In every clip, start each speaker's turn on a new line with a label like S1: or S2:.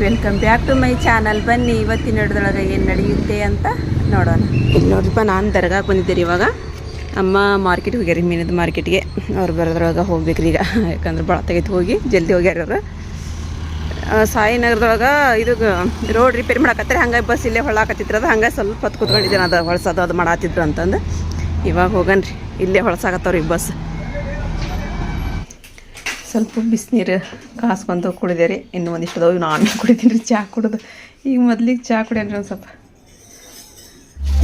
S1: Welcome back to my channel ಬನ್ನಿ ಇವತ್ತಿನ ಹಿಡ್ದೊಳಗೆ ಏನು ನಡೆಯುತ್ತೆ ಅಂತ ನೋಡೋಣ. ಇಲ್ಲಿ ನೋಡ್ರಿಪ್ಪ ನಾನು ದರ್ಗಾಕ್ಕೆ ಬಂದಿದ್ದೀರಿ ಇವಾಗ. ಅಮ್ಮ ಮಾರ್ಕೆಟ್ಗೆ ಹೋಗ್ಯಾರಿ ಮೀನದ ಮಾರ್ಕೆಟ್ಗೆ ಅವ್ರು ಬರೋದ್ರೊಳಗೆ ಹೋಗ್ಬೇಕ್ರಿ ಈಗ. ಯಾಕಂದ್ರೆ ಭಾಳ ತೆಗೆದು ಹೋಗಿ ಜಲ್ದಿ ಹೋಗ್ಯಾರ ಆ, ಸಾಯಿನಗರದೊಳಗೆ ಇದು ರೋಡ್ ರಿಪೇರಿ ಮಾಡಕತ್ತಾರೆ. ಹಂಗಾಗಿ ಬಸ್ ಇಲ್ಲೇ ಹೊಳಾಕತ್ತಿದ್ರು ಅದು. ಹಂಗೆ ಸ್ವಲ್ಪ ಹೊತ್ತು ಕುತ್ಕೊಂಡಿದ್ದೇನೆ. ಅದು ಹೊಳ್ಸೋದು ಅದು ಮಾಡತ್ತಿದ್ರು ಅಂತಂದು. ಇವಾಗ ಹೋಗನ್ರಿ. ಇಲ್ಲೇ ಹೊಳ್ಸಾಕತ್ತವ್ರಿ ಬಸ್ ಸ್ವಲ್ಪ ಬಿಸಿನೀರು ಕಾಸ್ಕೊಂತ ಕುಡಿದೆ ರೀ. ಇನ್ನು ಒಂದಿಷ್ಟು ಅದಾವು ನಾನು ಕುಡಿತೀನಿ ರೀ. ಚಹಾ ಕುಡಿದು. ಈಗ ಮೊದ್ಲಿಗೆ ಚಹಾ ಕುಡಿಯನ್ರಿ ಒಂದು ಸ್ವಲ್ಪ.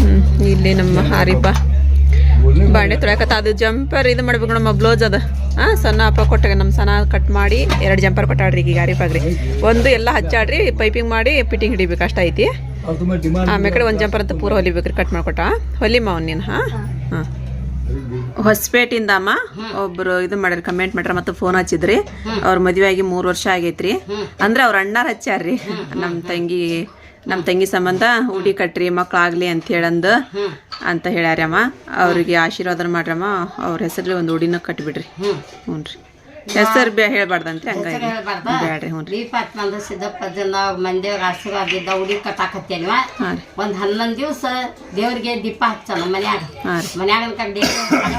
S1: ಹ್ಞೂ ಇಲ್ಲಿ ನಮ್ಮ ಹಾರಿಪ ಬಾಂಡೆ ತೊಳ್ಯಾಕತ್ತ ಅದು ಜಂಪರ್ ಇದು ಮಾಡ್ಬೇಕು ನಮ್ಮ ಬ್ಲೌಸ್ ಅದ. ಹಾಂ ಸಣ್ಣ ಅಪ್ಪ ಕೊಟ್ಟಾಗ ನಮ್ಮ ಸಣ್ಣ ಕಟ್ ಮಾಡಿ ಎರಡು ಜಂಪರ್ ಕೊಟ್ಟಾಡ್ರಿ ಈಗ ಹಾರಿಪಾಗ್ರಿ ಒಂದು ಎಲ್ಲ ಹಚ್ಚಾಡ್ರಿ ಪೈಪಿಂಗ್ ಮಾಡಿ ಫಿಟ್ಟಿಂಗ್ ಹಿಡಿಬೇಕು ಅಷ್ಟ ಐತಿ. ಆಮೇಲೆ ಕಡೆ ಒಂದು ಜಂಪರ್ ಅಂತ ಪೂರ ಹೊಲಿಬೇಕ್ರಿ ಕಟ್ ಮಾಡ್ಕೊಟ್ಟ. ಹೊಲಿಮ್ಮ ಅವ್ನು ನೀನು ಹಾಂ? ಹಾಂ. ಹೊಸಪೇಟಿಂದ ಅಮ್ಮ ಒಬ್ರು ಇದು ಮಾಡ್ರಿ ಕಮೆಂಟ್ ಮಾಡ್ರ ಮತ್ತೆ ಫೋನ್ ಹಚ್ಚಿದ್ರಿ. ಅವ್ರ ಮದುವೆ ಆಗಿ ಮೂರು ವರ್ಷ ಆಗೈತ್ರಿ. ಅಂದ್ರೆ ಅವ್ರ ಅಣ್ಣಾರ ಹಚ್ಚಾರ್ರಿ ನಮ್ಮ ತಂಗಿ ನಮ್ಮ ತಂಗಿ ಸಂಬಂಧ ಉಡಿ ಕಟ್ರಿ ಮಕ್ಳಾಗ್ಲಿ ಅಂತ ಹೇಳಂದು ಅಂತ ಹೇಳ್ಯಾರಮ್ಮ ಅವ್ರಿಗೆ ಆಶೀರ್ವಾದ ಮಾಡ್ರಮ್ಮ. ಅವ್ರ ಹೆಸರಲ್ಲಿ ಒಂದು ಉಡಿನ ಕಟ್ಬಿಡ್ರಿ. ಹ್ಞೂ ರೀ ಹೆಸರು ಬೇ ಹೇಳ್ಬಾರ್ದಂತ್ರಿ ಹಂಗಾಗಿ. ಬ್ಯಾಡ್ರಿ ಹ್ಞೂ ರೀ
S2: ಆಶೀರ್ವಾದ ಇದ್ದ ಉಡಿ ಕಟ್ಟಾಕತ್ತೇನಿವ? ಒಂದು ಹನ್ನೊಂದ್ ದಿವ್ಸ ದೇವ್ರಿಗೆ ದೀಪ ಹಚ್ಚನ ಮನ್ಯಾಗ. ಮನ್ಯಾಗ ಅನ್ಕಂಡು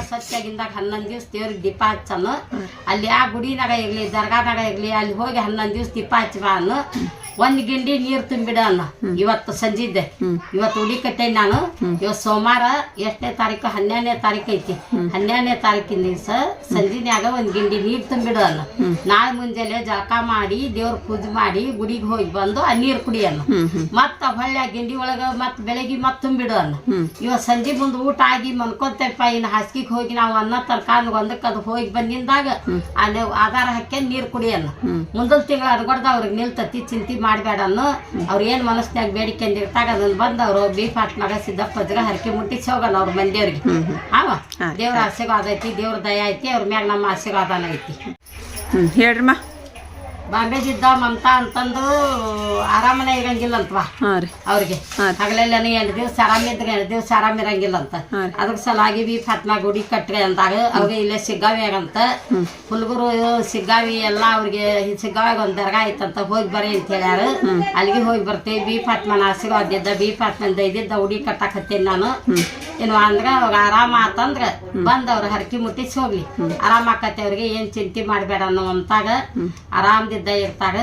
S2: ಸ್ವಚ್ಛಾಗಿಂದಾಗ ಹನ್ನೊಂದ್ ದಿವ್ಸ ದೇವ್ರಿಗೆ ದೀಪ ಹಚ್ಚನು ಅಲ್ಲಿ ಆ ಗುಡಿನಾಗ ಇರ್ಲಿ ದರ್ಗಾನಾಗ ಇರ್ಲಿ ಅಲ್ಲಿ ಹೋಗಿ ಹನ್ನೊಂದ್ ದಿವ್ಸ ದೀಪ ಹಚ್ಚಬಾನು ಒಂದ್ ಗಿಂಡಿ ನೀರ್ ತುಂಬಿಡ ಅಲ್ಲ. ಇವತ್ತು ಸಂಜಿದ್ದೆ ಇವತ್ತು ಉಡಿ ಕಟ್ಟೆ ನಾನು ಇವತ್ತು ಸೋಮವಾರ ಎಷ್ಟನೇ ತಾರೀಕು? ಹನ್ನೆರಡನೇ ತಾರೀಕು ಐತಿ. ಹನ್ನೆರಡನೇ ತಾರೀಕಿನ ದಿವಸ ಸಂಜಿನ್ಯಾಗ ಒಂದ್ ಗಿಂಡಿ ನೀರ್ ತುಂಬಿಡು ಅಲ್ಲ. ನಾಳೆ ಮುಂಜಾನೆ ಜಳಕ ಮಾಡಿ ದೇವ್ರ ಪೂಜೆ ಮಾಡಿ ಗುಡಿಗೆ ಹೋಗಿ ಬಂದು ಆ ನೀರ್
S1: ಕುಡಿಯಲ್ಲ.
S2: ಮತ್ತ ಹೊಳ್ಳಿ ಆ ಗಿಂಡಿ ಒಳಗ ಮತ್ ಬೆಳಗ್ಗೆ ಮತ್ ತುಂಬಿಡು ಅಲ್ಲ. ಇವತ್ ಸಂಜೆ ಮುಂದೆ ಊಟ ಆಗಿ ಮನ್ಕೊತೇಪ ಇನ್ನು ಹಾಸಿಗೆ ಹೋಗಿ ನಾವು ಅನ್ನ ತರ್ಕಾನು ಒಂದಕ್ಕೆ ಅದು ಹೋಗಿ ಬಂದಿಂದಾಗ ಅಲ್ಲಿ ಆಧಾರ ಹಾಕ್ಯ ನೀರ್ ಕುಡಿಯಲ್ಲ. ಮುಂದಲ್ ತಿಂಗಳ ಅನ್ಕೊಡ್ದ ಅವ್ರಿಗೆ ನಿಲ್ತತಿ ಚಿಂತೆ ಮಾಡ್ಬೇಡ ಅನ್ನು. ಅವ್ರ ಏನ್ ಮನಸ್ನ್ಯಾಗ ಬೇಡಿಕೆಂದಿರ್ತಾಗ ಅದನ್ನ ಬಂದು ಅವರು ಬೀಫ್ ಸಿದ್ದಪ್ಪ ಸಿದ್ದಪ್ಪಜ್ಗ ಹರಕೆ ಮುಟ್ಟಿಸಿ ಹೋಗೋಣ ಅವ್ರು ಮಂದಿಯವ್ರಿಗೆ. ಅವ ದೇವ್ರ ಆಶೀರ್ವಾದ ಐತಿ ದೇವ್ರ ದಯ ಐತಿ ಅವ್ರ ಮ್ಯಾಗ ನಮ್ಮ ಆಶೀರ್ವಾದನ ಐತಿ.
S1: ಹ್ಞೂ ಹೇಳ್ರಮ್ಮ
S2: ಬಾಂಬೆದಿದ್ದ ಮಮತಾ ಅಂತಂದು ಆರಾಮನೆ ಇರಂಗಿಲ್ಲ ಅಂತವಾ
S1: ಹಾಂ ರೀ.
S2: ಅವ್ರಿಗೆ. ಹಗಲೆಲ್ಲ ಎಂಟು ದಿವ್ಸ ಆರಾಮ ಇದ್ರೆ ಎಂಟು ದಿವ್ಸ ಆರಾಮ ಇರಂಗಿಲ್ಲ ಅಂತ
S1: ಹಾಂ ರೀ.
S2: ಅದ್ರ ಸಲಾಗಿ ಬಿ ಫಾತ್ಮಾ ಗುಡಿ ಕಟ್ರಿ ಅಂದಾಗ ಅವ್ರಿಗೆ ಇಲ್ಲೇ ಸಿಗ್ಗಾವಿ ಆಗಂತ. ಹುಲ್ಗುರು ಸಿಗ್ಗಾವಿ ಎಲ್ಲ ಅವ್ರಿಗೆ ಸಿಗ್ಗಾವಿಗೆ ಒಂದು ದರ್ಗಾ ಐತಂತ ಹೋಗಿ ಬರ್ರಿ ಅಂತ ಹೇಳ್ಯಾರ. ಅಲ್ಲಿಗೆ ಹೋಗಿ ಬರ್ತೀವಿ ಬಿ ಫಾತ್ಮನ ಆಶೀರ್ವಾದ ಇದ್ದ ಬಿ ಫಾತ್ಮಂದ ಇದ್ದಿದ್ದ ಉಡಿ ಕಟ್ಟಾಕತ್ತೀನಿ ನಾನು. ಏನು ಅಂದ್ರೆ ಅವ್ರ ಆರಾಮ ಆತಂದ್ರ ಬಂದ್ ಅವ್ರ ಹರಕಿ ಮುಟ್ಟಿಸಿ ಹೋಗ್ಲಿ. ಆರಾಮ ಆಕತ್ತೆ ಅವ್ರಿಗೆ ಏನ್ ಚಿಂತೆ ಮಾಡಬೇಡ ಅನ್ನೋ ಅಂತಾಗ ಆರಾಮದಿದ್ದ ಇರ್ತಾರ.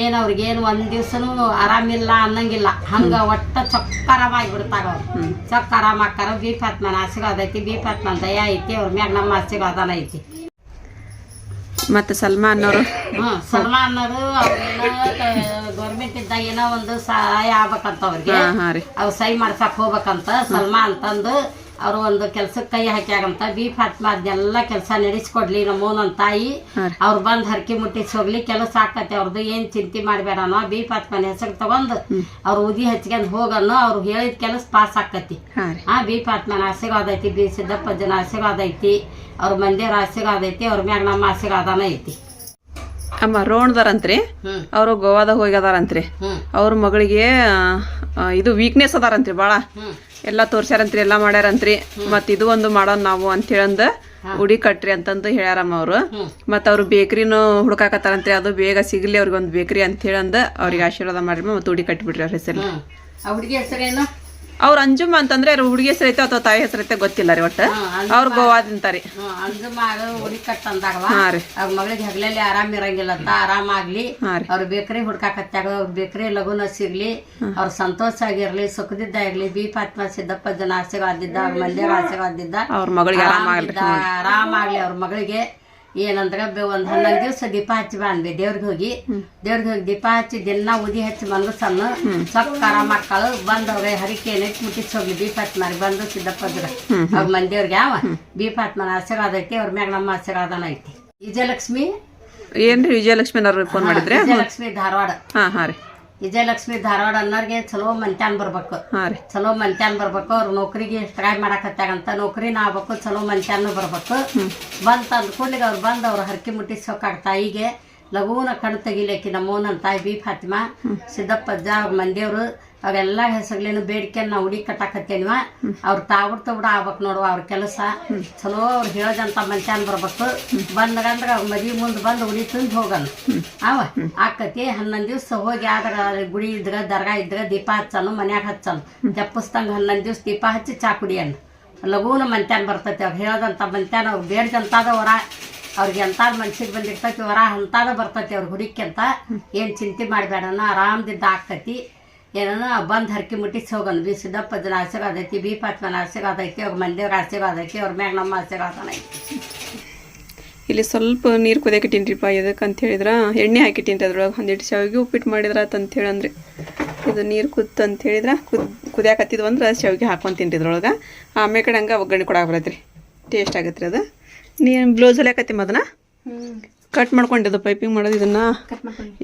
S2: ಏನು ಅವ್ರಿಗೇನು ಒಂದು ದಿವ್ಸನು ಆರಾಮಿಲ್ಲ ಅನ್ನಂಗಿಲ್ಲ. ಹಂಗೆ ಒಟ್ಟು ಚೊಕ್ಕ ಆರಾಮಾಗಿ ಬಿಡ್ತಾರೆ ಅವ್ರು. ಚೊಕ್ಕ ಆರಾಮ ಹಾಕಾರ ಬಿ ಆಶೀರ್ವಾದ ಐತಿ ಬಿ ದಯ ಐತಿ ಅವ್ರ ಮ್ಯಾಗ ನಮ್ಮ ಆಶೀರ್ವಾದನ ಐತಿ.
S1: ಮತ್ತು ಸಲ್ಮಾನ್ ಅವರು
S2: ಹ್ಞೂ ಸಲ್ಮಾನ್ ಅವರು ಗೌರ್ಮೆಂಟ್ ಇದ್ದಾಗ ಏನೋ ಒಂದು ಸಹಾಯ ಆಗ್ಬೇಕಂತ ಅವ್ರಿಗೆ. ಅವ್ರು ಸಹಿ ಮಾಡ್ಸಕ್ ಹೋಗ್ಬೇಕಂತ ಸಲ್ಮಾನ್ ಅಂತಂದು ಅವ್ರು ಒಂದು ಕೆಲ್ಸಕ್ಕೆ ಕೈ ಹಾಕ್ಯಾರಂತ ಬಿ ಫಾತ್ಮ ಅದನ್ನೆಲ್ಲ ಕೆಲಸ ನಡೆಸ್ಕೊಡ್ಲಿ ನಮ್ಮ ನನ್ನ ತಾಯಿ. ಅವ್ರು ಬಂದ್ ಹರಕೆ ಮುಟ್ಟಿಸಿ ಹೋಗ್ಲಿ ಕೆಲಸ ಆಗ್ತೈತೆ ಅವ್ರದ್ದು ಏನ್ ಚಿಂತೆ ಮಾಡ್ಬೇಡನೋ ಬಿ ಫಾತ್ಮನ ಹೆಸರು ತಗೊಂಡು ಅವ್ರ ಉದಿ ಹಚ್ಕೊಂಡ್ ಹೋಗನೋ ಅವ್ರು ಹೇಳಿದ ಕೆಲಸ ಪಾಸ್ ಆಕತಿ. ಆ ಬಿ ಫಾತ್ಮನ ಆಶೀರ್ವಾದ ಐತಿ ಬಿ ಸಿದ್ದಪ್ಪಜ್ಜನ ಆಶೀರ್ವಾದ ಐತಿ ಅವ್ರ ಮಂದಿರ ಆಶೀರ್ವಾದ ಐತಿ ಅವ್ರ ಮ್ಯಾಗ ನಮ್ಮ ಆಶೀರ್ವಾದನ ಐತಿ.
S1: ಅಮ್ಮ ರೋಣ್ದಾರಂತ್ರಿ. ಅವ್ರು ಗೋವಾದಾಗ ಹೋಗ್ಯದಾರಂತ್ರಿ. ಅವ್ರ ಮಗಳಿಗೆ ಇದು ವೀಕ್ನೆಸ್ ಅದಾರಂತ್ರಿ ಭಾಳ ಎಲ್ಲಾ ತೋರ್ಸ್ಯಾರಂತ್ರಿ ಎಲ್ಲ ಮಾಡ್ಯಾರಂತ್ರಿ. ಮತ್ ಇದು ಒಂದು ಮಾಡೋಣ ನಾವು ಅಂತ ಹೇಳಂದ ಉಡಿ ಕಟ್ರಿ ಅಂತಂದು ಹೇಳ್ಯಾರಮ್ಮ ಅವ್ರು.
S2: ಮತ್ತ
S1: ಮತ್ ಅವ್ರು ಬೇಕ್ರಿನೂ ಹುಡುಕಾಕತ್ತಾರಂತ್ರಿ. ಅದು ಬೇಗ ಸಿಗ್ಲಿ ಅವ್ರಿಗೆ ಒಂದು ಬೇಕ್ರಿ ಅಂತ ಹೇಳಂದ ಅವ್ರಿಗೆ ಆಶೀರ್ವಾದ ಮಾಡ್ರಿ ಮತ್ತೆ ಉಡಿ ಕಟ್ಬಿಡ್ರಿ ಅವ್ರ ಹೆಸರು ಅವ್ರ ಅಂಜುಮ್ಮ ಅಂತಂದ್ರೆ ಅವ್ರ ಹುಡುಗಿ ಹೆಸರೈತೆ ಅಥವಾ ತಾಯಿ ಹೆಸರೈತೆ ಗೊತ್ತಿಲ್ಲ ರೀ ಒಟ್ಟು. ಅವ್ರ ಗೋವಾದಿಂತಾರಿ
S2: ಹ್ಮ್ ಅಂಜುಮಾಗ ಉಡಿ ಕಟ್ ಅಂದಾಗವ
S1: ರೀ.
S2: ಅವ್ರ ಮಗಳಿಗೆ ಹಗಲಲ್ಲಿ ಆರಾಮ್ ಇರಂಗಿಲ್ಲ ಅಂತ ಆರಾಮಾಗ್ಲಿ ಅವ್ರ ಬೇಕರಿ ಹುಡ್ಕಾಕತ್ಯಾಗ ಅವ್ರ ಬೇಕರಿ ಲಗುನ ಸಿಗ್ಲಿ. ಅವ್ರ ಸಂತೋಷ ಆಗಿರ್ಲಿ ಸುಖದಿದ್ದ ಆಗ್ಲಿ ಬಿ ಪಾತ್ಮ ಸಿದ್ದಪ್ಪ ಜನ ಆಶೀರ್ವಾದಿದ್ದ ಅವ್ರ ಮಲ್ಯ ಆಶೀರ್ವಾದಿದ್ದ
S1: ಅವ್ರ ಮಗಳಿಗೆ
S2: ಆರಾಮಾಗ್ಲಿ ಅವ್ರ ಮಗಳಿಗೆ. ಏನಂದ್ರ ಒಂದ್ ಹನ್ನೊಂದ್ ದಿವ್ಸ ದೀಪ ಹಚ್ಚಿ ಬಂದ್ವಿ ದೇವ್ರಿಗೆ ಹೋಗಿ. ದೇವ್ರಿಗೆ ಹೋಗಿ ದೀಪ ಹಚ್ಚಿ ದಿನ ಉದಿ ಹಚ್ಚಿ ಬಂದು ಸಣ್ಣ ಆರಾಮ ಮಕ್ಕಳು ಬಂದವ್ರೆ. ಹರಿಕೆ ನೆಟ್ ಮುಟ್ಟಿಸಿ ಹೋಗ್ಲಿ. ಹಚ್ಚಿ ಮಾರಿ. ಬಂದು ಸಿದ್ದಪ್ಪದ್ರ ಅವ್ರ ಮಂದಿಯವ್ರಿಗೆ ಯಾವ? ಫಾತ್ಮನ ಆಶೀರ್ವಾದ ಐತಿ. ಅವ್ರ ಮ್ಯಾಗ ನಮ್ಮ ಆಶೀರ್ವಾದನ ಐತಿ. ವಿಜಯಲಕ್ಷ್ಮಿ?
S1: ಏನ್ರಿ ವಿಜಯಲಕ್ಷ್ಮಿ ಫೋನ್ ಮಾಡಿದ್ರೆ?
S2: ವಿಜಯಲಕ್ಷ್ಮಿ ಧಾರವಾಡ.
S1: ಹಾ ಹಾ ರೀ.
S2: ವಿಜಯಲಕ್ಷ್ಮಿ ಧಾರವಾಡ ಅನ್ನೋರ್ಗೆ ಚಲೋ ಮಂತ್ಯಾನ್ ಬರ್ಬೇಕು. ಚಲೋ ಮಂತ್ಯಾನ್ ಬರ್ಬೇಕು ಅವ್ರ ನೌಕರಿಗೆ ಟ್ರೈ ಮಾಡಕತ್ತಾಗಂತ ನೌಕರಿನ ಆಗ್ಬೇಕು ಚಲೋ ಮಂತ್ಯಾನು ಬರ್ಬೇಕು. ಬಂತ ಅಂದ್ಕೊಂಡಿಗೆ ಕೂಡ್ಲಿಗೆ ಅವ್ರು ಬಂದು ಅವ್ರ ಹರಕೆ ಮುಟ್ಟಿ ಹೋಗಾಕ ತಾಯಿಗೆ ಕಣ್ಣು ಕಣ್ ತೆಗಿಲಿಕ್ಕೆ ನಮ್ಮೋನನ್ ತಾಯಿ ಬಿ ಫಾತಿಮಾ ಸಿದ್ದಪ್ಪಜ್ಜ ಅವ್ರ ಮಂದಿಯವರು ಅವೆಲ್ಲ ಹೆಸರ್ಲೇನು ಬೇಡಿಕೆ ನಾವು ಹುಡಿ ಕಟ್ಟಾಕತ್ತೇನಿವ? ಅವ್ರ ತಾವ್ರ ತವ್ರ ಆಗ್ಬೇಕು ನೋಡುವ ಅವ್ರ ಕೆಲಸ. ಚಲೋ ಅವ್ರು ಹೇಳದಂತ ಮನುಷ್ಯನ್ ಬರ್ಬೇಕು. ಬಂದ್ರಂದ್ರ ಅವ್ರ ಮದಿ ಮುಂದೆ ಬಂದು ಹುಡಿ ತಿಂದು ಹೋಗಲ್ಲ. ಅವ ಆಕತಿ ಹನ್ನೊಂದು ದಿವ್ಸ ಹೋಗಿ ಆದ್ರ ಗುಡಿ ಇದ್ರ, ದರ್ಗಾ ಇದ್ರ, ದೀಪ ಹಚ್ಚನು ಮನ್ಯಾಗ ಹಚ್ಚನು ಜಪ್ಪಿಸ್ದಂಗ ಹನ್ನೊಂದು ದಿವ್ಸ ದೀಪ ಹಚ್ಚಿ ಚಾ ಕುಡಿಯನ್ ಲಘೂನ ಮಂತ್ಯಾನ್ ಬರ್ತೈತಿ. ಅವ್ರು ಹೇಳದಂತ ಮಂತ್ಯಾನ ಅವ್ರು ಬೇಡ್ದಂತಾದ ಹೊರ ಅವ್ರಿಗೆ ಎಂತಾದ್ ಮನ್ಸಿಗೆ ಬಂದಿರ್ತೈತಿ ವರ, ಅಂತಾದ ಬರ್ತೈತಿ. ಅವ್ರ ಹುಡುಕಿ ಅಂತ ಏನ್ ಚಿಂತೆ ಮಾಡಬೇಡನ ಆರಾಮದಿಂದ ಆಕತಿ. ಏನೋ ಬಂದು ಹರಕೆ ಮುಟ್ಟಿಸಿ ಹೋಗೋಣ ಬಿ ಸಿದ್ದಪ್ಪನ ಆಶೀರ್ವಾದ ಐತಿ ಬಿ ಪಾತ್ಮನ ಆಶೀರ್ವಾದ ಐತಿ ಅವ್ರ ಮಂದಿಯವ್ರ ಆಶೀರ್ವಾದ ಐತಿ ಅವ್ರ ಮ್ಯಾಗ ನಮ್ಮ ಆಶೀರ್ವಾದನ ಐತಿ.
S1: ಇಲ್ಲಿ ಸ್ವಲ್ಪ ನೀರು ಕುದಿಯಕ್ಕೆ ಇಟ್ಟಿನ್ರಿಪ್ಪ ಇದಕ್ಕೆ ಅಂತ ಹೇಳಿದ್ರೆ ಎಣ್ಣೆ ಹಾಕಿಟ್ಟಿನ್ರಿ ಅದ್ರೊಳಗೆ ಒಂದಿಟ್ಟು ಶಾವಿಗೆ ಉಪ್ಪಿಟ್ಟು ಮಾಡಿದ್ರ ಅಂತ ಹೇಳಂದ್ರೆ. ಇದು ನೀರು ಕುತ್ತ ಅಂತ ಹೇಳಿದ್ರೆ ಕುದ್ ಕುದಿಯಾಕತ್ತಿದ್ವು ಅಂದ್ರೆ ಶಾವಿಗೆ ಹಾಕೊಂತೀನಿ ಇದ್ರೊಳಗೆ. ಆಮೇಲೆ ಕಡೆ ಹಂಗೆ ಒಗ್ಗರಣೆ ಕೊಡಕ್ಕೆ ಬರತ್ರಿ. ಟೇಸ್ಟ್ ಆಗತ್ತೆ ರೀ ಅದು. ನೀನು ಬ್ಲೌಸ್ ಹೊಲಿಯಾಕತ್ತಿ ಅದನ್ನ ಕಟ್ ಮಾಡ್ಕೊಂಡಿದ್ದು ಪೈಪಿಂಗ್ ಮಾಡೋದು ಇದನ್ನು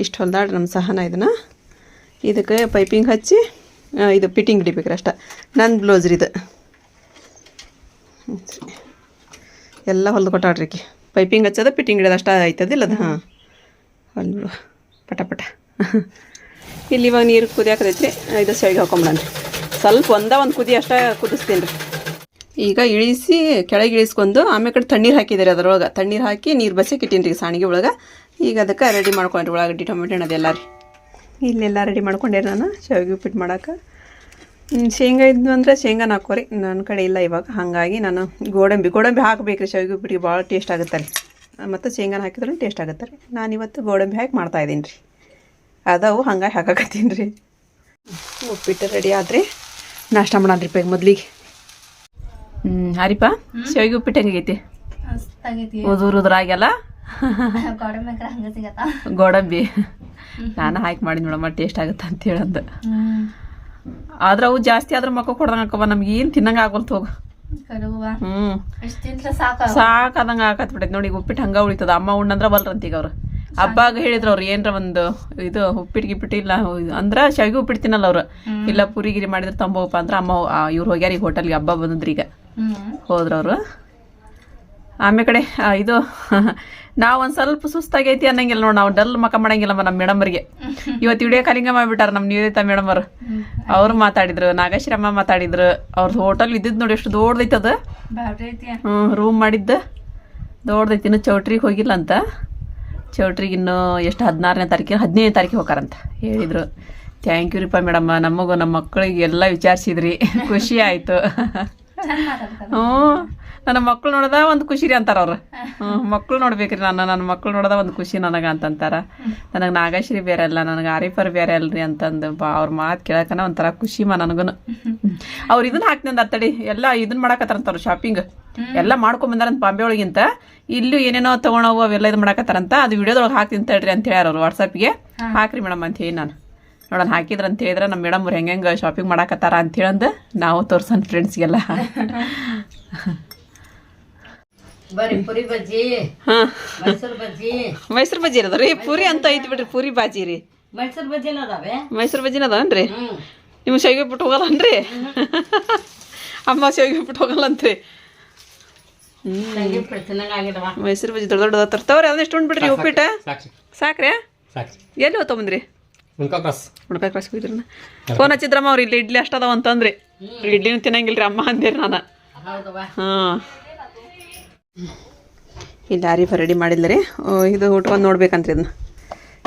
S1: ಇಷ್ಟು ಹೊಲ್ದಾಡ್ರಿ ನಮ್ಮ ಸಹನ ಇದನ್ನು. ಇದಕ್ಕೆ ಪೈಪಿಂಗ್ ಹಚ್ಚಿ ಇದು ಫಿಟ್ಟಿಂಗ್ ಹಿಡಿಬೇಕ್ರಿ ಅಷ್ಟ. ನನ್ನ ಬ್ಲೌಸ್ ರೀ ಇದು. ಎಲ್ಲ ಹೊಲ್ದು ಕೊಟ್ಟಾಡ್ರಿ ಪೈಪಿಂಗ್ ಹಚ್ಚೋದು ಫಿಟ್ಟಿಂಗ್ ಹಿಡಿಯೋದು ಅಷ್ಟ ಆಯ್ತದಿಲ್ಲ ಅದು ಹಾಂ. ಹೊಲ್ದು ಪಟ ಪಟ. ಇಲ್ಲಿ ಇವಾಗ ನೀರು ಕುದಿಯಾಕತೈತ್ರಿ ಇದು ಸೈಡ್ಗೆ ಹಾಕೊಂಬಿಡನ್ರಿ ಸ್ವಲ್ಪ ಒಂದ ಒಂದು ಕುದಿ ಅಷ್ಟ ಕುದಿಸ್ತೀನಿ ರೀ. ಈಗ ಇಳಿಸಿ ಕೆಳಗೆ ಇಳಿಸ್ಕೊಂಡು ಆಮೇಲೆ ಕಡೆ ತಣ್ಣೀರು ಹಾಕಿದ್ದಾರೆ ಅದರೊಳಗೆ. ತಣ್ಣೀರು ಹಾಕಿ ನೀರು ಬಸ್ಸಕ್ಕೆ ಇಟ್ಟೀನಿ ರೀ ಸಾಣಿಗೆ ಒಳಗೆ. ಈಗ ಅದಕ್ಕೆ ರೆಡಿ ಮಾಡ್ಕೊಂಡ್ರಿ ಉಳ್ಳಾಗಡ್ಡಿ ಟೊಮೆಟೊ ಹಣ್ಣು ಅದೆಲ್ಲ ರೀ. ಇಲ್ಲೆಲ್ಲ ರೆಡಿ ಮಾಡ್ಕೊಂಡೆ ನಾನು ಶಾವಿಗೆ ಉಪ್ಪಿಟ್ಟು ಮಾಡೋಕೆ ಶೇಂಗಾ ಇದ್ದು ಅಂದರೆ ಶೇಂಗಾನ ಹಾಕೋರಿ ನನ್ನ ಕಡೆ ಇಲ್ಲ ಇವಾಗ ಹಾಗಾಗಿ ನಾನು ಗೋಡಂಬಿ ಗೋಡಂಬಿ ಹಾಕಬೇಕು ರೀ ಶಾವಿಗೆ ಉಪ್ಪಿಟ್ಟಿಗೆ ಭಾಳ ಟೇಸ್ಟ್ ಆಗುತ್ತೆ ರೀ ಮತ್ತು ಶೇಂಗಾನ ಹಾಕಿದ್ರೆ ಟೇಸ್ಟ್ ಆಗುತ್ತೆ ರೀ ನಾನು ಇವತ್ತು ಗೋಡಂಬಿ ಹಾಕಿ ಮಾಡ್ತಾ ಇದ್ದೀನಿ ರೀ. ಅದಾವು ಹಂಗಾಗಿ ಹಾಕಾಕತ್ತೀನಿ ರೀ. ಉಪ್ಪಿಟ್ಟು ರೆಡಿ ಆದ್ರಿ ನಾಷ್ಟ ಮಾಡೋಣ ಪೇಗ ಮೊದಲಿಗೆ. ಹ್ಞೂ ಹರಿಪ ಶಾವಿಗೆ ಉಪ್ಪಿಟ್ಟು ಹೆಂಗೈತಿ? ಉದುರು ಉದುರಾಗ್ಯಲ್ಲ ಗೋಡಂಬಿ ನಾನು ಹಾಕಿ ಮಾಡಿ ನೋಡಮ್ಮ ಟೇಸ್ಟ್ ಆಗುತ್ತೆ ಅಂತ ಹೇಳಂದ. ಆದ್ರೆ ಅವು ಜಾಸ್ತಿ ಆದ್ರೆ ಮಕ್ಕ ಕೊಡ್ದಂಗೆ ಹಾಕವ ನಮ್ಗೆ ಏನು ತಿನ್ನಂಗ ಆಗೋಲ್ತು ಹೋಗ.
S3: ಹ್ಮ್.
S1: ಸಾಕಾದಂಗ ಆಕತ್ ಬಿಟ್ಟೈತೆ ನೋಡಿ ಉಪ್ಪಿಟ್ಟು ಹಂಗ ಉಳಿತದ. ಅಮ್ಮ ಉಣ್ಣಂದ್ರ ಬಲ್ರಂತ ಈಗ ಅವ್ರು. ಹಬ್ಬಾಗ ಹೇಳಿದ್ರು ಅವ್ರು ಏನರ ಒಂದು ಇದು ಉಪ್ಪಿಟ್ಟು ಗಿಪ್ಪಿಟ್ಟು ಇಲ್ಲ ಅಂದ್ರೆ ಶಾವಿಗೆ ಉಪ್ಪಿಟ್ಟು ತಿನ್ನಲ್ಲ ಅವ್ರು. ಇಲ್ಲ ಪುರಿ ಗಿರಿ ಮಾಡಿದ್ರೆ ತಂಬೋಪ್ಪ ಅಂದ್ರೆ ಅಮ್ಮ ಇವ್ರು ಹೋಗ್ಯಾರ ಈಗ ಹೋಟೆಲ್ಗೆ ಹಬ್ಬ ಬಂದಿದ್ರಿ ಈಗ.
S3: ಹೋದ್ರವ್ರು
S1: ಆಮೇಕಡೆ ಅವರು. ಆಮೇಲೆ ಕಡೆ ಇದು ನಾವು ಒಂದ್ ಸ್ವಲ್ಪ ಸುಸ್ತಾಗೈತಿ ಅನ್ನಂಗಿಲ್ಲ ನೋಡಿ ನಾವು ಡಲ್ ಮಕ ಮಾಡಂಗಿಲ್ಲಮ್ಮ ನಮ್ಮ ಮೇಡಮ್ರಿಗೆ. ಇವತ್ತು ವಿಡಿಯೋ ಕಾಲಿಂಗ ಮಾಡ್ಬಿಟ್ಟಾರ ನಮ್ಮ ನಿವೇದಿತಾ ಮೇಡಮ್ ಅವರು. ಅವ್ರು ಮಾತಾಡಿದ್ರು ನಾಗಶ್ರಮ್ಮ ಮಾತಾಡಿದ್ರು. ಅವ್ರದ್ದು ಹೋಟೆಲ್ ಇದ್ದಿದ್ದು ನೋಡಿ ಎಷ್ಟು ದೊಡ್ಡದೈತ ಅದು. ಹ್ಮ್ ರೂಮ್ ಮಾಡಿದ್ದ. ದೊಡ್ಡದೈತಿ ಇನ್ನು ಚೌಟ್ರಿಗೆ ಹೋಗಿಲ್ಲ ಅಂತ ಚೌಟ್ರಿಗೆ ಇನ್ನು ಎಷ್ಟು ಹದಿನಾರನೇ ತಾರೀಕಿಗೆ ಹದಿನೈದನೇ ತಾರೀಕಿಗೆ ಹೋಗಾರಂತ ಹೇಳಿದ್ರು. ಥ್ಯಾಂಕ್ ಯು ರೀಪ್ಪ ಮೇಡಮ್ಮ ನಮಗೂ ನಮ್ಮ ಮಕ್ಕಳಿಗೆ ಎಲ್ಲ ವಿಚಾರಿಸಿದ್ರಿ. ಖುಷಿ ಆಯಿತು. ಹ್ಞೂ ನನ್ನ ಮಕ್ಳು ನೋಡದ ಒಂದು ಖುಷಿ ರೀ ಅಂತಾರ ಅವ್ರು. ಮಕ್ಳು ನೋಡ್ಬೇಕ್ರಿ ನಾನು ನನ್ನ ಮಕ್ಳು ನೋಡದ ಒಂದು ಖುಷಿ ನನಗೆ ಅಂತಂತಾರ. ನನಗೆ ನಾಗಶ್ರೀ ಬೇರೆ ಅಲ್ಲ ನನಗೆ ಆರಿಫರ್ ಬೇರೆ ಅಲ್ರಿ ಅಂತಂದು ಬಾ ಅವ್ರ ಮಾತು ಕೇಳಕನ ಒಂಥರ ಖುಷಿ ಮಾ ನನಗೂ ಅವ್ರು ಇದನ್ನ ಹಾಕ್ತಂದ ಅತ್ತಡಿ ಎಲ್ಲ ಇದನ್ನ ಮಾಡಕತ್ತಾರಂತ ಅವ್ರು ಶಾಪಿಂಗ್ ಎಲ್ಲ ಮಾಡ್ಕೊಂಡ್ ಬಂದಾರಂತ ಬಾಂಬೆ ಒಳಗಿಂತ. ಇಲ್ಲೂ ಏನೇನೋ ತಗೊಳವು ಅವೆಲ್ಲ ಇದು ಮಾಡಾಕತ್ತಾರಂತ ಅದು ವಿಡಿಯೋದೊಳಗೆ ಹಾಕ್ತೀನಿ ತಡ್ರಿ ಅಂತ ಹೇಳ್ಯಾರ ಅವ್ರು ವಾಟ್ಸಪ್ಗೆ ಹಾಕ್ರಿ ಮೇಡಮ್ ಅಂತ ಹೇಳಿ ನಾನು. ನೋಡೋಣ ಹಾಕಿದ್ರ ಅಂತ ಹೇಳಿದ್ರೆ ನಮ್ಮ ಮೇಡಮ್ ಅವ್ರು ಹೆಂಗೆ ಹೆಂಗೆ ಶಾಪಿಂಗ್ ಮಾಡಕತ್ತಾರ ಅಂತ ಹೇಳಂದು ನಾವು ತೋರ್ಸನ್ ಫ್ರೆಂಡ್ಸ್ಗೆಲ್ಲ
S2: ಬರ್ರಿ ಪುರಿ ಬಜ್ಜಿ
S1: ಹಾಂ
S2: ಮೈಸೂರು ಬಜ್ಜಿ.
S1: ಮೈಸೂರು ಬಜ್ಜಿ ಇರೋದು ರೀ? ಪೂರಿ ಅಂತ ಐತಿ ಬಿಡ್ರಿ ಪೂರಿ ಬಾಜಿ ರೀ.
S2: ಮೈಸೂರು ಬಜ್ಜಿನ ಅದಾವೆ?
S1: ಮೈಸೂರು ಬಜ್ಜಿನ ಅದಾವನ್ರಿ
S2: ನಿಮ್ಮ
S1: ಶೈಗೆ ಶಾವಿಗೆ ಬಿಟ್ಟು ಹೋಗಲ್ಲನ್ರಿ ಅಮ್ಮ ಶೈಗೆ ಬಿಟ್ಟು ಹೋಗಲ್ಲಂತ್ರಿ ಮೈಸೂರು ಬಜ್ಜಿ ದೊಡ್ಡ ದೊಡ್ಡ ತರ್ತಾವ್ರಿ ಅದನ್ನ ಎಷ್ಟು ಉಂಡ್ಬಿಡ್ರಿ ಉಪ್ಪಿಟ್ಟು? ಸಾಕ್ರಿ. ಎಲ್ಲಿ
S4: ಕ್ರಾಸ್.
S1: ಉಣ್ಕಾಯಿ ಕ್ರಾಸ್ ಹೋಗಿದ್ರಿ ಫೋನ್ ಹಚ್ಚಿದ್ರಮ್ಮ ಅವ್ರು ಇಲ್ಲಿ ಇಡ್ಲಿ ಅಷ್ಟದಾವ ಅಂತಂದ್ರಿ. ಇಡ್ಲಿನೂ ತಿನ್ನಂಗಿಲ್ರಿ ಅಮ್ಮ ಅಂದಿರಿ ನಾನು. ಹಾಂ. ಇಲ್ಲಿ ಆರಿಫ ರೆಡಿ ಮಾಡಿದ್ರಿ ಇದು ಉಟ್ಕೊಂಡು ನೋಡ್ಬೇಕಂತ್ರಿ ಇದನ್ನ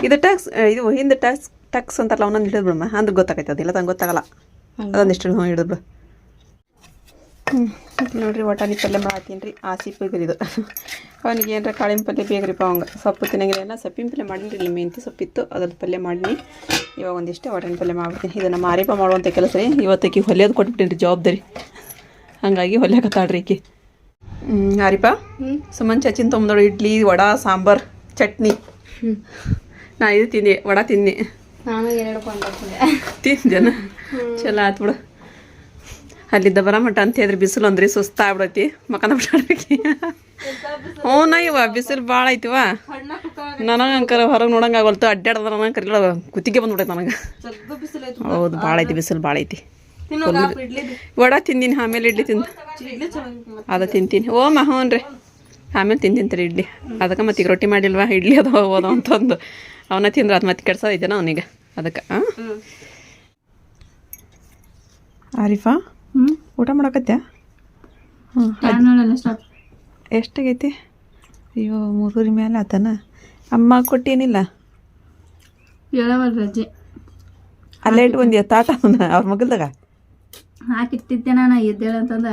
S1: ಇದು ಟಕ್ಸ್ ಇದು ಹಿಂದೆ ಟಕ್ಸ್ ಟಕ್ಸ್ ಅಂತಾರಲ್ಲ ಒಂದೊಂದು ಹಿಡಿದು ಬಿಡಮ್ಮ ಅಂದ್ರೆ ಗೊತ್ತಾಗೈತೆ ಅದಿಲ್ಲ ತಂಗೆ ಗೊತ್ತಾಗಲ್ಲ. ಅದೊಂದಿಷ್ಟು ಹ್ಞೂ ಹಿಡಿದು ಬಿಡು. ಹ್ಞೂ ನೋಡ್ರಿ ಒಟಾಣಿ ಪಲ್ಯ ಮಾಡ್ತೀನಿ ರೀ ಆ ಸಿಪ್ಪು ಇದು. ಅವನಿಗೆ ಏನರ ಕಾಳಿನ ಪಲ್ಯ ಬೇಕ್ರಿಪ್ಪ ಅವಂಗೆ. ಸೊಪ್ಪು ತಿನ್ನಂಗಿಲ್ಲ ಸೊಪ್ಪಿನ ಪಲ್ಯ ಮಾಡೀನಿ ಇಲ್ಲಿ ಮೆಂತಿ ಸೊಪ್ಪಿತ್ತು ಅದ್ರದ್ದು ಪಲ್ಯ ಮಾಡೀನಿ. ಇವಾಗ ಒಂದಿಷ್ಟು ಒಟಾಣಿ ಪಲ್ಯ ಮಾಡ್ಬಿಡ್ತೀನಿ. ಇದನ್ನು ಮಾರೀಪ ಮಾಡುವಂಥ ಕೆಲಸ ರೀ. ಇವತ್ತಕ್ಕೆ ಹೊಲಿಯೋದು ಕೊಟ್ಬಿಟ್ಟಿನಿ ರೀ ಜವಾಬ್ದಾರಿ. ಹಾಗಾಗಿ ಹೊಲ್ಯಾಕತ್ತಾಳ್ರಿ ಈಕಿ. ಹ್ಞೂ ಆರಿಪ ಸುಮನ್ ಚಚಿನ್ ತೊಂಬದೋಳು ಇಡ್ಲಿ ವಡ ಸಾಂಬಾರ್ ಚಟ್ನಿ. ನಾ ಇದು ತಿಂದೆ ವಡ ತಿಂದೆ. ತಿಂದೇನ? ಚಲೋ ಆತು ಬಿಡು. ಅಲ್ಲಿದ್ದ ಬರ ಮಟ್ಟ ಅಂತ ಹೇಳಿದ್ರೆ ಬಿಸಿಲು ಅಂದ್ರಿ ಸುಸ್ತಾಗ್ಬಿಡೈತಿ ಮಕನ ಬಿಟ್ಟಾಡ್ಬೇಕಿ ಹ್ಞೂ ನಾ ಇವ ಬಿಸಿಲು ಭಾಳ ಐತಿವ. ನನಗೆ ಅಂಕರ ಹೊರಗೆ ನೋಡಂಗೆ ಆಗೋಲ್ತು. ಅಡ್ಡಾಡ್ದ ನನಗೆ ಕರಿಲ ಕುತ್ತಿಗೆ ಬಂದ್ಬಿಡೈತೆ ನನಗೆ. ಹೌದು ಭಾಳ ಐತಿ ಬಿಸಿಲು ಭಾಳ ಐತಿ. ವಡ ತಿಂದಿನಿ ಆಮೇಲೆ ಇಡ್ಲಿ ತಿಂದ. ಅದ ತಿಂತೀನಿ. ಓ ಹ್ಞೂ ರೀ. ಆಮೇಲೆ ತಿಂತೀನಿ ಇಡ್ಲಿ. ಅದಕ್ಕೆ ಮತ್ತೆ ಈಗ ರೊಟ್ಟಿ ಮಾಡಿಲ್ವಾ? ಇಡ್ಲಿ ಅದು ಹೋಗೋದು ಅಂತಂದು. ಅವನ ತಿಂದ್ರೆ ಅದು ಮತ್ತೆ ಕೆಡ್ಸೋದೈತೆನ ಅವನಿಗೆ ಅದಕ್ಕೆ ಹಾಂ ಆರಿಫಾ
S3: ಹ್ಞೂ
S1: ಊಟ ಮಾಡಕತ್ಯಾ ಹ್ಞೂ ಎಷ್ಟಾಗೈತಿ? ಅಯ್ಯೋ ಮೂರೂರಿ ಮೇಲೆ ಆತನ. ಅಮ್ಮ ಕೊಟ್ಟೇನಿಲ್ಲ?
S3: ಅಲ್ಲೇ ರಜೆ.
S1: ಅಲ್ಲೇ ಇಟ್ಕೊಂಡ್ಯ? ತಾಟ ಅವ್ರ ಮಗಲ್ದಾಗ
S3: ಹಾಕಿಟ್ಟಿದ್ದೆ ನಾನು ಎದ್ದೇಳ ಅಂತಂದ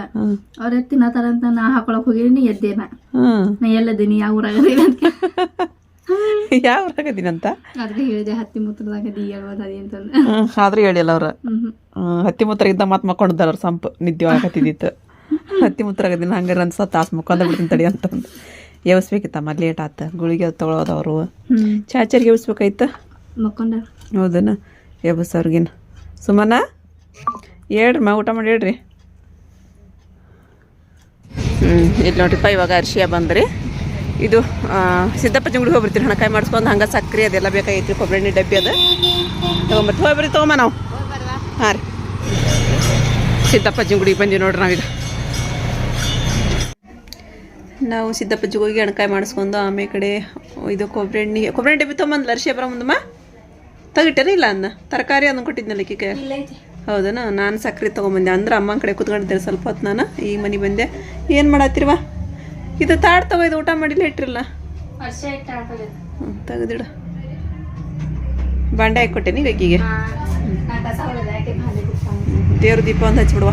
S3: ಅವ್ರ ತಿನ್ನತಾರ ಅಂತ ನಾ ಹಾಕೊಳಕ್ ಹೋಗಿನಿ ಎದ್ದೆ ನಾ. ಎಲ್ಲದೀನಿ ಯಾವ ಊರಾಗದೀನಿ ಅಂತ
S1: ಯಾವ ಅಂತ?
S3: ಅದ್ರ ಹೇಳಿದೆ ಹತ್ತಿ ಮುತ್ರದಾಗದಿ ಹೇಳ್ಬೋದದಿ ಅಂತಂದ.
S1: ಆದ್ರೆ ಹೇಳಿಲ್ಲ ಅವ್ರ. ಹತ್ತಿ ಮೂತ್ರ ಇದ್ದ ಮಾತು ಮಕ್ಕೊಂಡಿದ್ದಾರ ಅವ್ರ ಸಂಪ್ ನಿದ್ದೆ ಆಗತ್ತಿದ್ದಿತ್ತು ಹತ್ತಿ ಮೂತ್ರ ಆಗದಿನ ಹಂಗಾರ ಅನ್ಸ ತಾಸು ಮುಕ್ಕೊಂಡ ಬಿಡ್ತೀನಿ ತಡಿ ಅಂತಂದು. ಎಬ್ಸ್ಬೇಕಿತ್ತಮ್ಮ ಲೇಟ್ ಆತ. ಗುಳಿಗೆ ತೊಗೊಳೋದು
S3: ಅವರು.
S1: ಚಾಚರ್ಗೆ ಎಬ್ಸ್ಬೇಕಾಯ್ತ
S3: ಮಕ್ಕೊಂಡ.
S1: ಹೌದನ? ಎಬ್ಬಸ್ ಅವ್ರಿಗೇನು. ಸುಮನ? ಹೇಳ್ರಿ ಮಾ ಊಟ ಮಾಡಿ ಹೇಳ್ರಿ. ಹ್ಞೂ ಇಲ್ಲಿ ನೋಡ್ರಿಪ್ಪ ಇವಾಗ ಅರ್ಶಿಯ ಬಂದ್ರಿ. ಇದು ಸಿದ್ದಪ್ಪ ಜಂಗುಡಿಗೆ ಹೋಗ್ಬಿಡ್ತೀರಿ ಹಣಕಾಯಿ ಮಾಡಿಸ್ಕೊಂಡು ಹಂಗೆ ಸಕ್ರೆ ಅದೆಲ್ಲ ಬೇಕಾಗೈತಿ ಕೊಬ್ಬರಿ ಎಣ್ಣೆ ಡಬ್ಬಿ ಅದು. ತೊಗೊಂಬರ್ತೀವಿ ಹೋಗ್ಬರಿ ತೊಗೊಂಬ ನಾವು. ಹಾಂ ರೀ. ಸಿದ್ದಪ್ಪ ಗುಡಿಗೆ ಬಂದೀವಿ ನೋಡ್ರಿ ನಾವೀಗ. ನಾವು ಸಿದ್ದಪ್ಪಜ್ಜಿಗೆ ಹೋಗಿ ಎಣ್ಕಾಯಿ ಮಾಡಿಸ್ಕೊಂಡು ಆಮೇಲೆ ಕಡೆ ಇದು ಕೊಬ್ಬರಿ ಎಣ್ಣೆ ಕೊಬ್ಬರಿ ಎಣ್ಣೆ ಡಬ್ಬಿ ತೊಗೊಂಬಂದ್ಲ ಅರ್ಶಿಯ ಬರೋ ಮುಂದಮ್ಮ? ತೆಗಿಟ್ಟೇನ ಇಲ್ಲ ಅಂದ ತರಕಾರಿ ಅದನ್ನು ಕೊಟ್ಟಿದ್ನಲ್ಲ ಈಕೆ ಹೌದನ? ನಾನು ಸಕ್ಕರೆ ತೊಗೊಂಬಂದೆ. ಅಂದ್ರೆ ಅಮ್ಮನ ಕಡೆ ಕುತ್ಕೊಂಡಿದ್ದೆ ಸ್ವಲ್ಪ ಹೊತ್ತು ನಾನು. ಈ ಮನೆ ಬಂದೆ. ಏನು ಮಾಡತ್ತಿರುವ? ಇದು ತಾಡ್ ತಗೋ ಇದು ಊಟ ಮಾಡಿಲ್ಲ ಇಟ್ಟಿರಲ್ಲ. ಹ್ಞೂ ಬಂಡೆ ಬಾಂಡೆ ಹಾಕಿ ಕೊಟ್ಟೆನಿ ಈಗೀಗೆ ದೇವ್ರ ದೀಪ ಒಂದು ಹಚ್ಬಿಡುವ.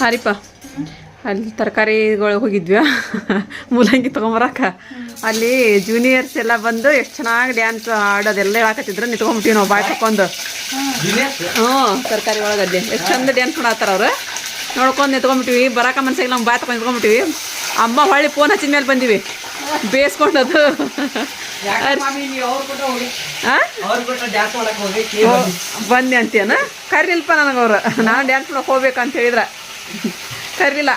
S1: ಹಾರಿಪ್ಪ ಅಲ್ಲಿ ತರಕಾರಿಗಳು ಹೋಗಿದ್ವಿ ಮೂಲಂಗಿ ತೊಗೊಂಬರಕ. ಅಲ್ಲಿ ಜೂನಿಯರ್ಸ್ ಎಲ್ಲ ಬಂದು ಎಷ್ಟು ಚೆನ್ನಾಗಿ ಡ್ಯಾನ್ಸ್ ಆಡೋದೆಲ್ಲ ಹೇಳಕತ್ತಿದ್ರು. ನಿಂತ್ಕೊಂಬಿಟ್ಟಿವಿ ನಾವು ಬಾಯ್ ತಕೊಂಡು ಹ್ಞೂ ತರಕಾರಿ ಒಳಗಲ್ಲಿ ಎಷ್ಟು ಚಂದ ಡ್ಯಾನ್ಸ್ ಮಾಡತ್ತಾರ ಅವ್ರು. ನೋಡ್ಕೊಂಡು ನಿಂತ್ಕೊಂಬಿಟ್ಟಿವಿ ಬರಕ ಮನ್ಸಿಗೆ ನಮ್ಮ ಬಾಯ್ ತಗೊಂಡು ನಿಂತ್ಕೊಂಬಿಟ್ಟಿವಿ ಅಮ್ಮ ಹೊಳ್ಳಿ ಫೋನ್ ಹಚ್ಚಿದ ಮೇಲೆ ಬಂದಿವಿ. ಬೇಯಿಸ್ಕೊಂಡದು ಆ? ಬನ್ನಿ ಬಂದೆ ಅಂತೇನ ಕರಿಲಿಲ್ಪ ನನಗೆ ಅವ್ರು. ನಾನು ಡ್ಯಾನ್ಸ್ ಮಾಡಕ್ಕೆ ಹೋಗ್ಬೇಕಂತ ಅಂತ ಹೇಳಿದ್ರ. ಕರಿಲಿಲ್ಲ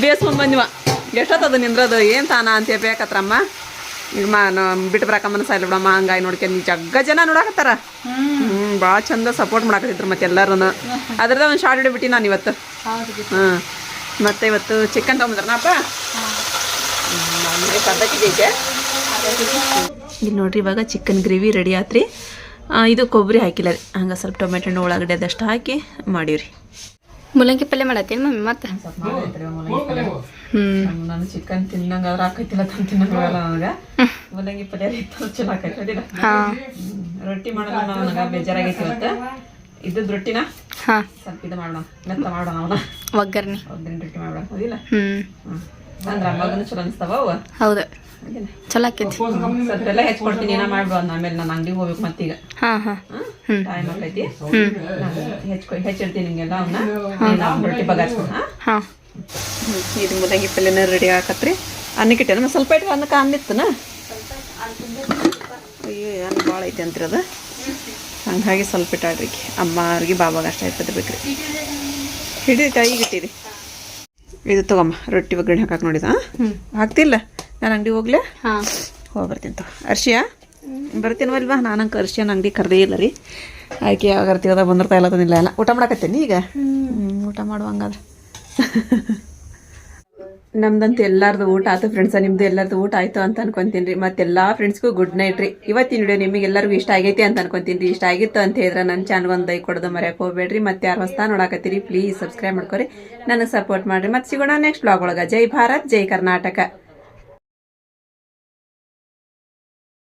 S1: ಬೇಸ್ಕೊಂಡು ಬಂದಿವ. ಎಷ್ಟೊತ್ತದ ನಿಂದ್ರದು? ಏನು ತಾನ ಅಂತ ಬೇಕತ್ರಮ್ಮ ಈಗ ಮಾ ಬಿಟ್ಟು ಬರಾಕ ಇಲ್ಲ ಬಿಡಮ್ಮ. ಹಂಗಾಗಿ ನೋಡ್ಕೊಂಡು ಜಗ್ಗ ಜನ ನೋಡಾಕತ್ತಾರ. ಹ್ಮ್. ಭಾಳ ಚಂದ ಸಪೋರ್ಟ್ ಮಾಡಾಕತ್ತಿದ್ರು ಮತ್ತೆ ಎಲ್ಲರೂ ಅದ್ರದ ಒಂದು ಶಾರ್ಟ್ ಹಿಡಿಬಿಟ್ಟಿ ನಾನು ಇವತ್ತು. ಹ್ಮ್. ಮತ್ತೆ ಇವತ್ತು ಚಿಕನ್ ತೊಗೊಂಬಂದ್ರನಪ್ಪ? ಇಲ್ಲಿ ನೋಡ್ರಿ ಇವಾಗ ಚಿಕನ್ ಗ್ರೇವಿ ರೆಡಿ ಆತ್ರಿ. ಇದು ಕೊಬ್ಬರಿ ಹಾಕಿಲ್ಲ ರೀ. ಹಂಗೆ ಸ್ವಲ್ಪ ಟೊಮೆಟೊ ಹಣ್ಣು ಉಳ್ಳಾಗಡ್ಡೆ ಅದಷ್ಟು ಹಾಕಿ ಮಾಡೀವ್ರಿ.
S3: ಮೂಲಂಗಿ ಪಲ್ಯ ಮಾಡತ್ತೇನು ಮಮ್ಮಿ ಮತ್ತೆ?
S1: ನಾನು ಚಿಕನ್ ತಿನ್ನಂಗ ಆದ್ರೆ ಹಾಕೈತಿಲ್ಲ ತಂದು ತಿನ್ನಂಗಲ್ಲ ನನಗೆ ಮೂಲಂಗಿ ಪಲ್ಯ ಇತ್ತು ಚಲೋ ಆಕೈತಿ ಅದಿಲ್ಲ. ರೊಟ್ಟಿ ಮಾಡೋಣ ನನಗೆ ಬೇಜಾರಾಗೈತಿ ಇವತ್ತು. ಇದ್ದದ ರೊಟ್ಟಿನ?
S3: ಹಾ.
S1: ಸ್ವಲ್ಪ ಇದು ಮಾಡೋಣ. ಮೆತ್ತ ಮಾಡೋಣ ಅವನ
S3: ಒಗ್ಗರಣೆ.
S1: ಒಗ್ಗರಣೆ ರೊಟ್ಟಿ ಮಾಡೋಣ ಹೌದಿಲ್ಲ
S3: ಹ್ಮ್.
S1: ಹ್ಞೂ ಅಂದ್ರೆ ಮಗನು ಚಲೋ ಅನಿಸ್ತಾವ ಅವು?
S3: ಹೌದು. ಚಲೋ ಆಕೈತಿ.
S1: ಹೆಚ್ಚಿಕೊಡ್ತೀನಿ ಏನೋ ಮಾಡ್ಬೋದು ಆಮೇಲೆ ನಾನು ಅಂಗಡಿಗೆ ಹೋಗ್ಬೇಕು ಮತ್ತೀಗ.
S3: ಹಾ ಹಾ.
S1: ಟೈಮ್ ಆಗೈತಿ ಹೆಚ್ಚು ಹೆಚ್ಚಿಡ್ತೀನಿ ನಿಂಗೆಲ್ಲ ಅವನ್ನ ರೊಟ್ಟಿ ಹಾಂ. ಇದು ಮೂಲಂಗಿ ಪಲ್ಯನ ರೆಡಿ ಆಕತ್ರಿ ಅನ್ನಕ್ಕೆ ಇಟ್ಟೆ ಸ್ವಲ್ಪ ಇಟ್ಟು ಅನ್ನಕ್ಕೆ ಅನ್ನಿತ್ತನ ಅಯ್ಯೋ ಅನ್ನ ಭಾಳ ಐತಿ ಅದು. ಹಂಗಾಗಿ ಸ್ವಲ್ಪ ಇಟ್ಟಾಡ್ರಿ ಅಮ್ಮ ಅವ್ರಿಗೆ ಬಾಬಾಗ ಅಷ್ಟ ಇರ್ತದೆ ಬೇಕ್ರಿ. ಹಿಡಿದ ಈಗ ಇಟ್ಟಿರಿ ಇದು ತಗೊಮ್ಮ ರೊಟ್ಟಿ ಒಗ್ಗರಣೆ ಹಾಕಕ್ಕೆ ನೋಡಿದ ಹಾಕ್ತಿಲ್ಲ? ನಾನು ಅಂಗಡಿ ಹೋಗ್ಲೆ?
S3: ಹೋಗ್ಬರ್ತೀನಿ
S1: ಹೋಗಿ ಬರ್ತೀನಿ ತಗೋ. ನಾನು ಬರ್ತೀನವಲ್ವಾ ನಾನಂಗೆ ಅಂಗಡಿ ಕರ್ದೇ ಇಲ್ಲ ರೀ. ಆಕೆ ಯಾವಾಗ ಅರ್ತಿಗೋದ ಬಂದಿರ್ತಾ ಇಲ್ಲ ತಂದಿಲ್ಲ. ಎಲ್ಲ ಊಟ ಮಾಡಕತ್ತೇನಿ ಈಗ? ಊಟ ಊಟ ಮಾಡುವಂಗಾದ್ರೆ ನಮ್ದಂತೂ ಎಲ್ಲಾರ್ದು ಊಟ ಆಯ್ತು ಫ್ರೆಂಡ್ಸ ನಿಮ್ದು ಎಲ್ಲರದು ಊಟ ಆಯ್ತು ಅಂತ ಅನ್ಕೊಂತೀನಿ ರೀ. ಮತ್ತೆಲ್ಲ ಫ್ರೆಂಡ್ಸ್ಗೂ ಗುಡ್ ನೈಟ್ ರೀ. ಇವತ್ತಿನ ವಿಡಿಯೋ ನಿಮಗೆ ಎಲ್ಲರಿಗೂ ಇಷ್ಟ ಆಗೈತಿ ಅಂತ ಅನ್ಕೊಂತೀನಿ ರೀ. ಇಷ್ಟ ಆಗಿತ್ತು ಅಂತ ಹೇಳಿದ್ರೆ ನನ್ನ ಚಾನಲ್ ಒಂದು ದಯ ಕೊಡೋದು ಮರ್ಯಾಕೆ ಹೋಗ್ಬೇಡ್ರಿ. ಮತ್ತೆ ಯಾರು ಹೊಸ್ತಾ ನೋಡಾಕತ್ತೀರಿ ಪ್ಲೀಸ್ ಸಬ್ಸ್ಕ್ರೈಬ್ ಮಾಡ್ಕೊರಿ. ನನಗೆ ಸಪೋರ್ಟ್ ಮಾಡಿರಿ. ಮತ್ತೆ ಸಿಗೋಣ ನೆಕ್ಸ್ಟ್ ಬ್ಲಾಗ್ ಒಳಗೆ. ಜೈ ಭಾರತ್ ಜೈ ಕರ್ನಾಟಕ.